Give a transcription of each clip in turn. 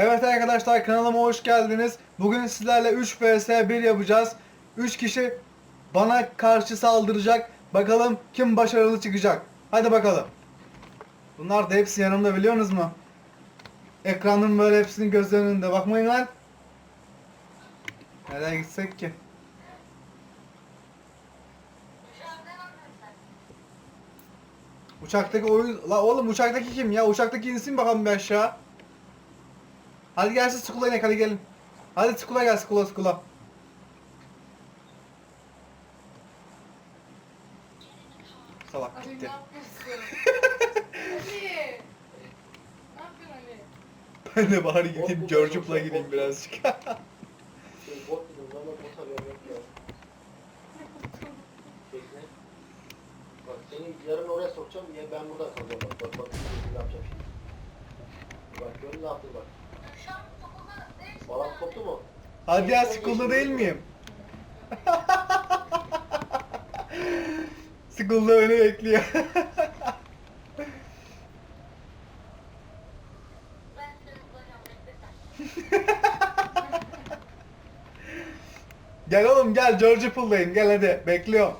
Evet arkadaşlar kanalıma hoş geldiniz. Bugün sizlerle 3 vs 1 yapacağız. 3 kişi bana karşı saldıracak. Bakalım kim başarılı çıkacak. Hadi bakalım. Bunlar da hepsi yanımda biliyorsunuz mu? Ekranın böyle hepsinin gözlerinin önünde. Bakmayın lan. Nereye gitsek ki? Uçaktaki oyun... La oğlum uçaktaki kim ya? Uçaktaki insin bakalım bir aşağı. Hadi gelsin skula inek hadi gelin. Hadi skula gel skula skula. Salak Ali ne gitti. yapıyorsun? Ali! Ne yapıyorsun Ali? Ben de bari gideyim bulacağım, gideyim bot birazcık. Şey, bot dedim ama bot arıyorum yok ya. Bekle. Bak seni yarın oraya sokacağım ya ben burada kalacağım bak bak bak ne yapacağım şimdi. Bak gördün ne yaptın bak. Balon koptu mu? hadi ya skulda değil miyim? Skulda öyle bekliyor. gel oğlum gel Georgeup'layım gel hadi bekliyorum.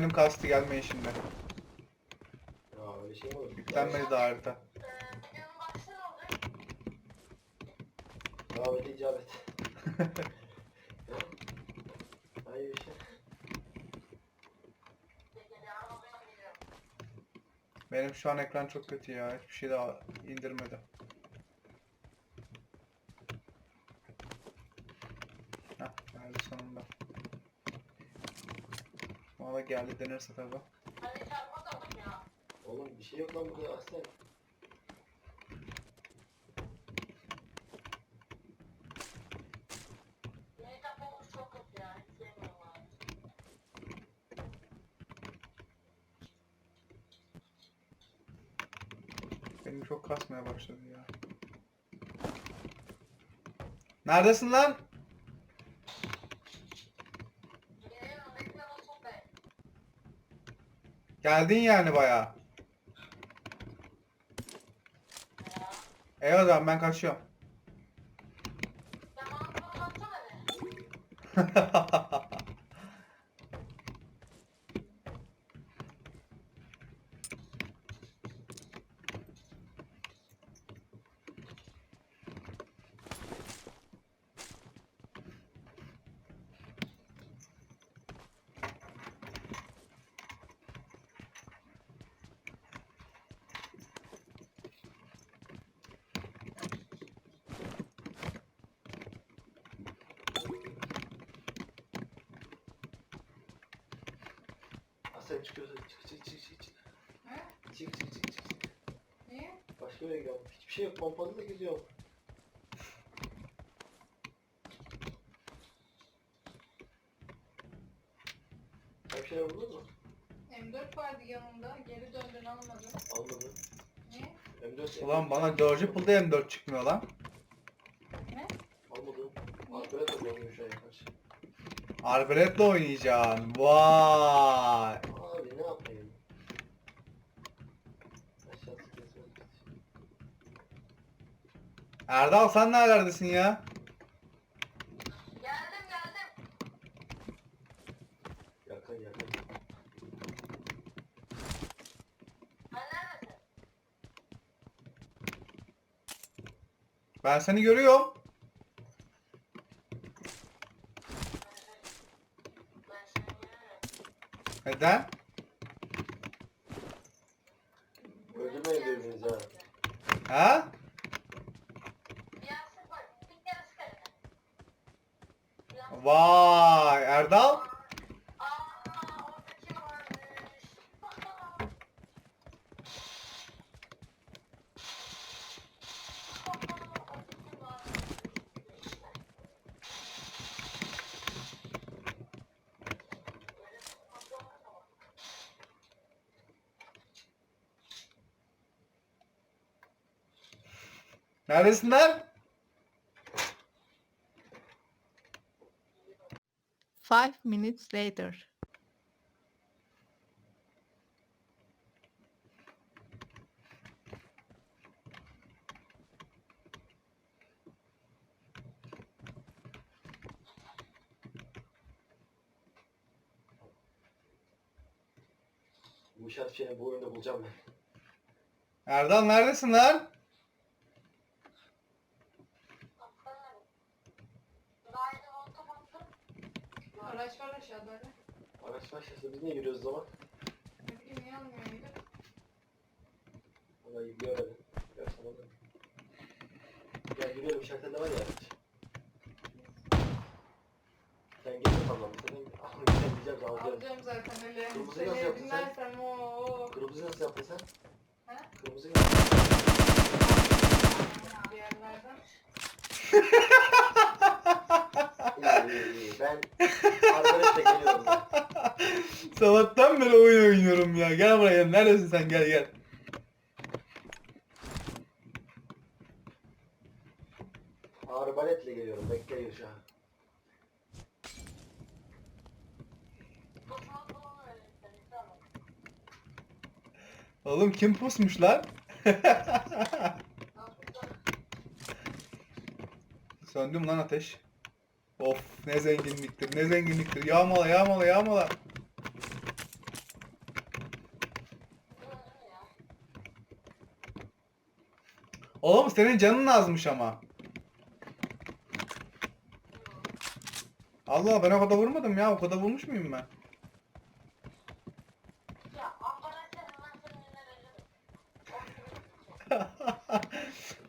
Benim kastı gelmeyin şimdi. Ya öyle şey mi olur? Yüklenmedi daha harita. Davet icabet. Hayır şey. Benim şu an ekran çok kötü ya. Hiçbir şey daha indirmedi. Valla geldi denirse tabi. Oğlum bir şey yok lan burada aslen. Benim çok kasmaya başladı ya. Neredesin lan? Geldin yani baya. E o zaman ben kaçıyorum. Aslen çıkıyorsun çık çık çık çık çık. Ha? Çık çık çık çık. çık. Niye? Başka yere gidiyorum. Hiçbir şey yok. Pompalı da geziyorum. Sen bir şeyler buldun mu? M4 vardı yanımda. Geri döndün almadın. Almadım. Niye? M4 Ulan bana Georgeup'da M4 çıkmıyor lan. Ne? Almadım. Alper'e de bulamıyorum şu an karşı. Arbaletle oynayacaksın. Vay. Abi ne yapayım? Aşağı sıkıyorsun. Erdal sen nerelerdesin ya? Geldim geldim. Yakın yakın. Ben seni görüyorum. Neden? Öldürmeyin birbirinizi ha. Ha? Neredesin lan? Five minutes later. Bu şart bu oyunda bulacağım ben. Erdal neredesin lan? Araç var aşağıda. Araç başlasın biz niye giriyoruz o zaman? Ne bileyim niye almıyor gidiyor öyle. Gel sana da. Gel gidiyorum işaretinde var ya. Sen gel bakalım. Sen sen diyeceğim sana gel. Alacağım zaten öyle. Kırmızıyı nasıl Seni yaptın sen? dinlersem o Kırmızı nasıl yaptın sen? He? Kırmızı nasıl bir yerlerden. İyi iyi iyi. Ben arkadaşla geliyorum ben. Sabahtan beri oyun oynuyorum ya. Gel buraya. Neredesin sen? Gel gel. Ağrı baletle geliyorum. Bekleyin şu an. Oğlum kim pusmuş lan? Söndüm lan ateş. Of ne zenginliktir ne zenginliktir. Yağmala yağmala yağmala. Oğlum senin canın azmış ama. Allah ben o kadar vurmadım ya. O kadar vurmuş muyum ben?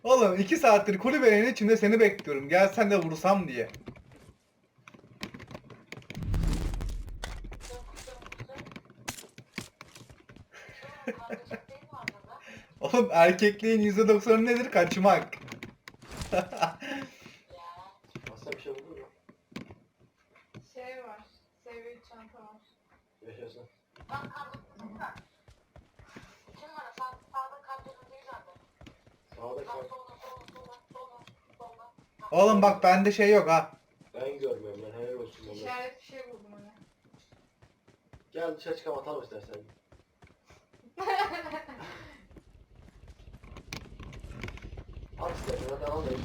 Oğlum iki saattir kulübenin içinde seni bekliyorum. Gel sen de vursam diye. Oğlum erkekliğin %90'ı nedir? Kaçmak. Aslında bir şey buldun mu? Şey var. Seviye çanta var. Yaşasın. Sağda kal. Oğlum bak bende şey yok ha. Ben görmüyorum ben helal olsun bana. İşaret bir şey buldum hani. Gel dışarı çıkalım atalım istersen. At hadi alalım.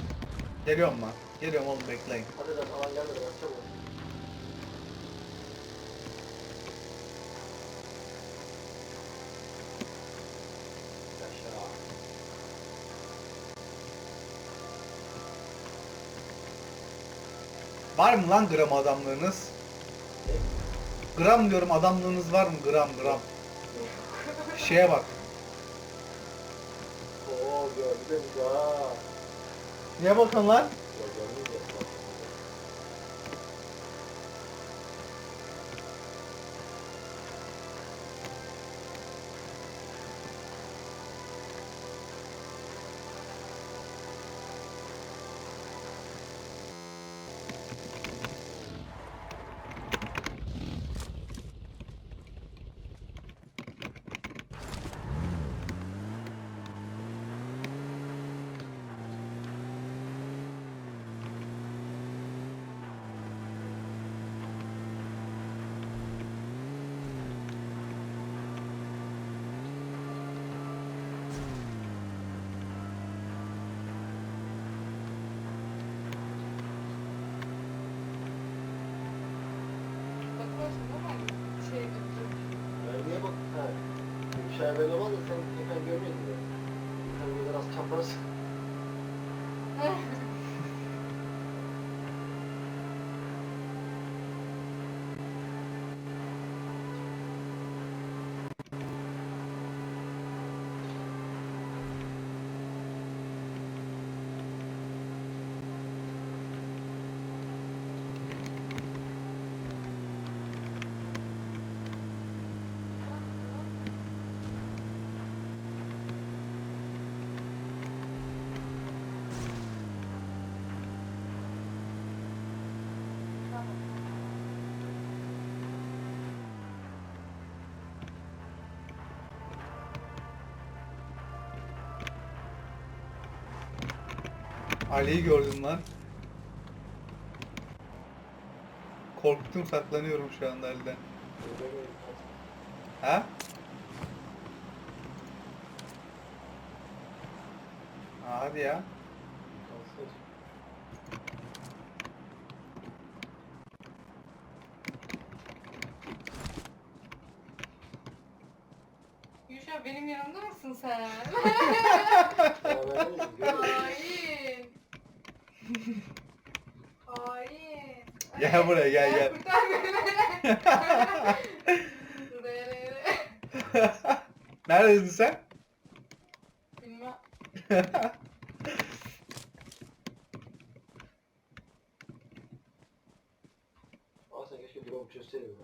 Geliyorum lan. Geliyorum oğlum bekleyin. Hadi lan alan gelmedi bak çabuk. Yaşa. Var mı lan gram adamlığınız? Gram diyorum adamlığınız var mı? Gram gram. Şeye bak. Gördüm ya. Niye bakın lan? Ya gördüm Şey böyle olmaz da sen tekrar görmüyorsun. Sen biraz çapraz. Ali'yi gördüm lan. korktum saklanıyorum şu anda. Göremiyorum. Ha? Hadi ya. Yuşa benim yanımda mısın sen? Ya ben de görüyorum. Hain. Hain. Gel buraya, gel, gel. Neredesin sen? Bilmem. Sen keşke drone çözseydin be.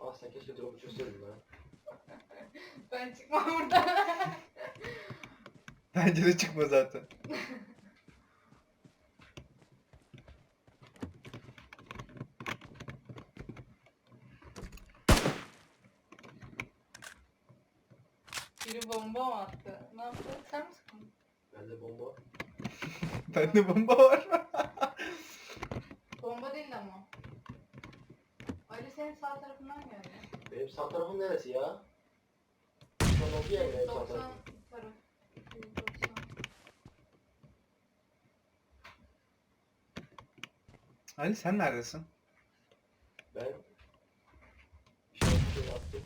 Aa sen keşke drone çözseydin be. Ben çıkmam buradan. Bence de çıkma zaten. Biri bomba mı attı? Ne yaptı? Sen mi sıkın? Bende bomba var. Bende bomba var. Bomba değil ama. Ali senin sağ tarafından geldi. Benim sağ tarafım neresi ya? Şu an olduğu yer mi benim sağ 90 tarafım? Taraf. 190. Ali sen neredesin? Ben şey attım.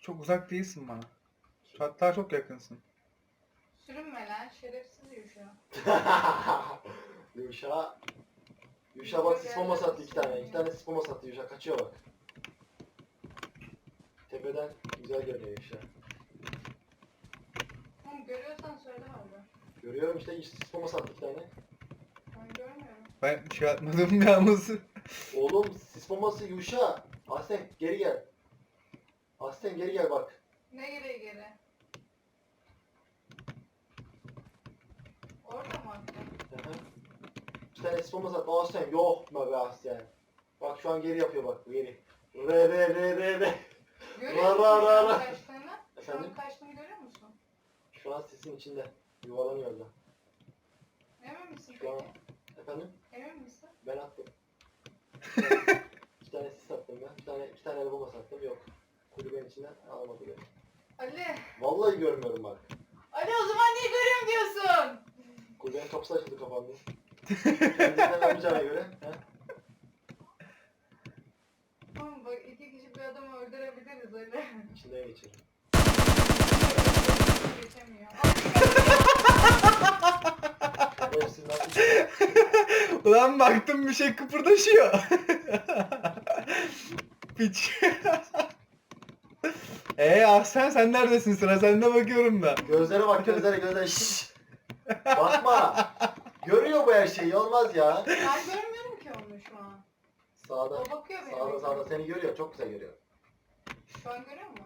Çok uzak değilsin bana. Hatta çok yakınsın. Şerefsiz Yuşa. Yuşa. Yuşa bak sis bombası attı iki tane. İki tane sis bombası attı Yuşa. Kaçıyor bak. Tepeden güzel görünüyor Yuşa. Oğlum görüyorsan söyle abi. Görüyorum işte sis bombası attı iki tane. Ben görmüyorum. Ben bir şey atmadım yalnız. Oğlum sis bombası Yuşa. Aslen geri gel. Aslen geri gel bak. Ne gereği geri? Orada mı attın? Hı hı. Bir tane attı. Aslen yok mu be Aslen. Bak şu an geri yapıyor bak geri. Re re re re re. Görüyor Ra, musun ra, şu ra, an ra. kaçtığını? Şu Efendim? kaçtığını görüyor musun? Şu an sisin içinde. Yuvarlanıyor da. Emin misin Şu an peki? efendim Emin misin? ben attım. iki tane sis attım ben. Bir tane iki tane el bombası attım. Yok. Kulübenin içinden alamadı beni. Ali. Vallahi görmüyorum bak. Ali o zaman niye görüyorum diyorsun? Kulübenin kapısı açıldı kapandı. Kendinden almayacağına göre. He? Oğlum bak iki kişi bir adamı öldürebiliriz Ali. İçinden geçiyor. Geçemiyor. Ulan baktım bir şey kıpırdaşıyor. Piç. Eee Ahsen sen neredesin sıra sende bakıyorum da. Gözlere bak gözlere gözlere. Şşş. Bakma. Görüyor bu her şeyi olmaz ya. Ben görmüyorum ki onu şu an. Sağda. O bakıyor benim. Sağda sağda seni görüyor. Çok güzel görüyor. Şu an görüyor mu?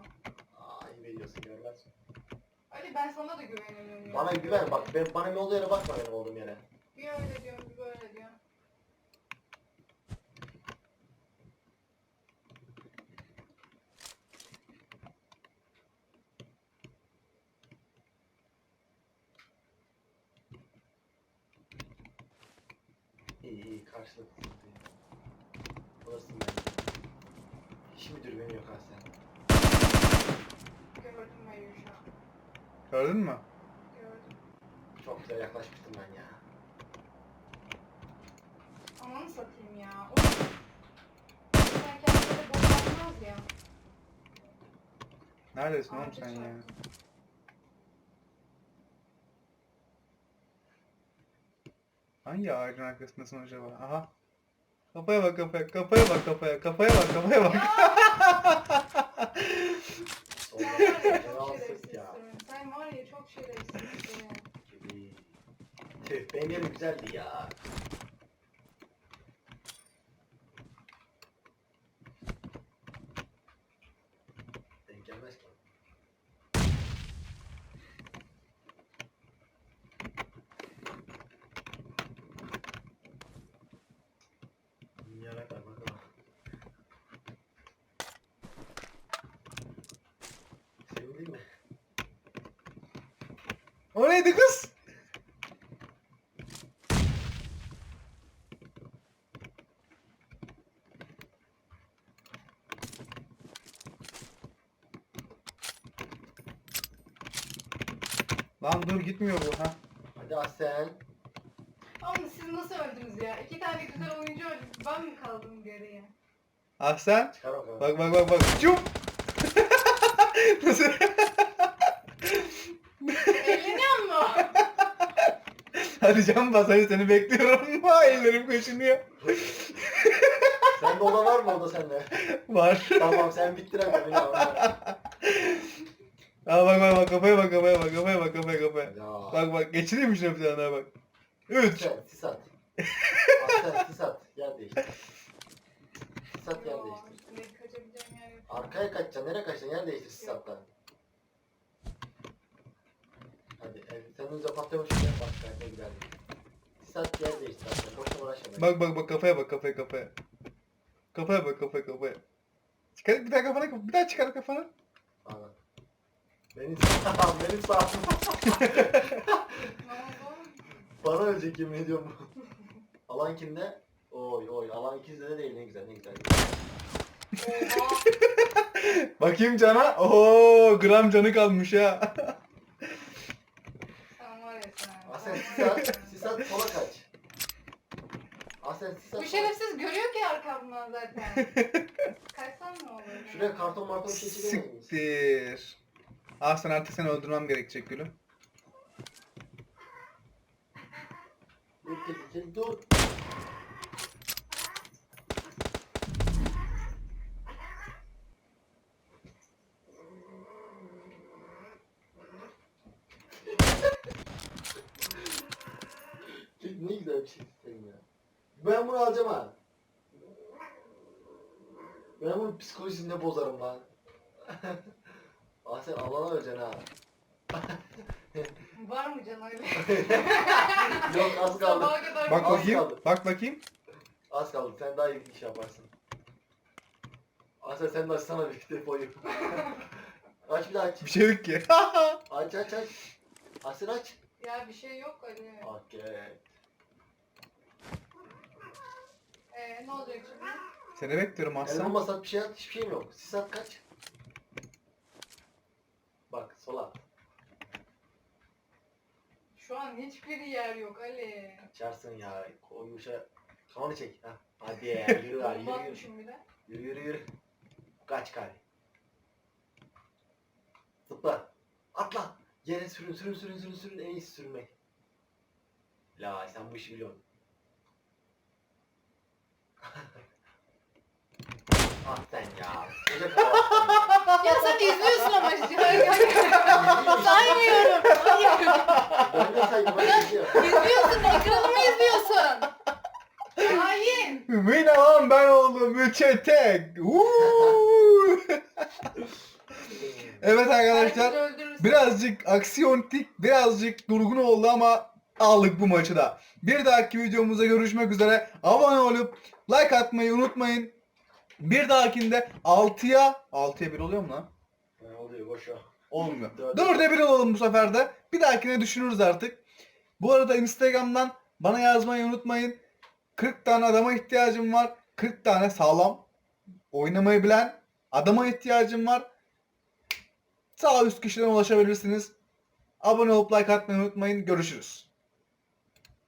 Aa iyi veriyorsun görmez. Ali ben sana da güvenemiyorum. Bana güven bak. Ben, bana ne olduğu yere bakma benim olduğum yere. Bir öyle diyorum bir böyle diyorum. İyi iyi karşılıklı. Alırsın ben. Hiç mi dürbünü yok Aslen? Gördüm ben an. Gördün mü? Gördüm. Çok güzel yaklaşmıştım ben ya. Amanı satayım ya. Oğlum. Sen kendine de boşaltmaz ya. Neredesin oğlum Ağaca sen ya? çarptım. Hangi ağacın arkasındasın acaba? Aha. Kafaya bak kafaya, kafaya bak kafaya, kafaya bak kafaya bak. Sonra Sen var ya. Sen var ya çok şerefsizsin. Tüh benim güzeldi ya. O neydi kız? Lan dur gitmiyor bu ha. Hadi Ahsen. Oğlum siz nasıl öldünüz ya? İki tane güzel oyuncu öldü. Ben mi kaldım geriye? Ah sen. Çıkar bakalım. Bak bak bak bak. Çum. Nasıl? Eğleniyor mu? Hadi can bas hadi seni bekliyorum. Ellerim kaşınıyor. Sende oda var mı oda sende? Var. tamam sen bittir hemen beni al. Aa bak bak bak kafaya bak kafaya bak kafaya bak kafaya kafaya. Ya. Bak bak geçireyim mi şuna bir tane daha bak. 3. Sen sis at. Ahsen sis at. Yer değiştir. Sis at yer değiştir. Arkaya kaçacaksın. Nereye kaçacaksın? Yer değiştir sis. Hadi evet, sen önce patlıyormuş ya. Bak kayda giderdim. Sis at yer. Boşuna uğraşma. Bak bak bak kafaya bak kafaya kafaya. Kafaya bak kafaya kafaya. Çıkar bir daha kafana bir daha çıkar. Anladım. Beni sağ, beni sağ. Ne? Bana ölecek yemin ediyorum. alan kimde? Oy oy alan ikizde de değil ne güzel ne güzel. Bakayım cana. Oo gram canı kalmış ha. Sen var ya sen. Asen sis at, sis at sola kaç. Asen sis at. Bu şerefsiz görüyor ki arkamdan zaten. Kaçsam ne olur? ya? Şuraya karton marton bir şey çekemez miyiz? Siktir. Ah sen artık seni öldürmem gerekecek gülüm. Dur dur dur dur. Bir şey istedim ya. Ben bunu alacağım ha. Ben bunun psikolojisini de bozarım lan. ah sen alana öleceksin ha. Var mı can öyle? Yok az kaldı. Sabaha kadar Bak Az bakayım. kaldı. Bak bakayım. Az kaldı. Sen daha iyi iş yaparsın. Asel sen de açsana bir depoyu. aç bir aç. Bir şey yok ki. Aç aç aç. Asel aç. Ya bir şey yok Ali. Okey. Ee, ne olacak şimdi? Seni bekliyorum El aslan. bomba sat bir şey at. Hiçbir şeyim yok. Sis at kaç. Bak sola. Şu an hiçbir yer yok Ali. Açarsın ya. Koymuşa. Kafanı çek. Ha. Hadi ya. Yürü Bomba var. Yürü yürü. atmışım bir de. Yürü yürü yürü. Kaç kare. Zıpla. Atla. Yere sürün sürün sürün sürün sürün. En iyisi sürmek. La sen bu işi biliyorsun. Ah sen ya. Ya sen izliyorsun ama. Saymıyorum. Hayır. Ben de de izliyorum. İzliyorsun. Ekranımı izliyorsun. Hain. Yine lan ben oldum. Üçe tek. Uuu. evet arkadaşlar. Herkes öldürürsün. Birazcık aksiyontik, birazcık durgun oldu ama aldık bu maçı da. Bir dahaki videomuzda görüşmek üzere. Abone olup like atmayı unutmayın. Bir dahakinde 6'ya 6'ya 1 oluyor mu lan? Ne oluyor boş ver. Olmuyor. Dörde- 4'e 1 olalım bu sefer de. Bir dahakine düşünürüz artık. Bu arada Instagram'dan bana yazmayı unutmayın. 40 tane adama ihtiyacım var. 40 tane sağlam oynamayı bilen adama ihtiyacım var. Sağ üst kişiden ulaşabilirsiniz. Abone olup like atmayı unutmayın. Görüşürüz.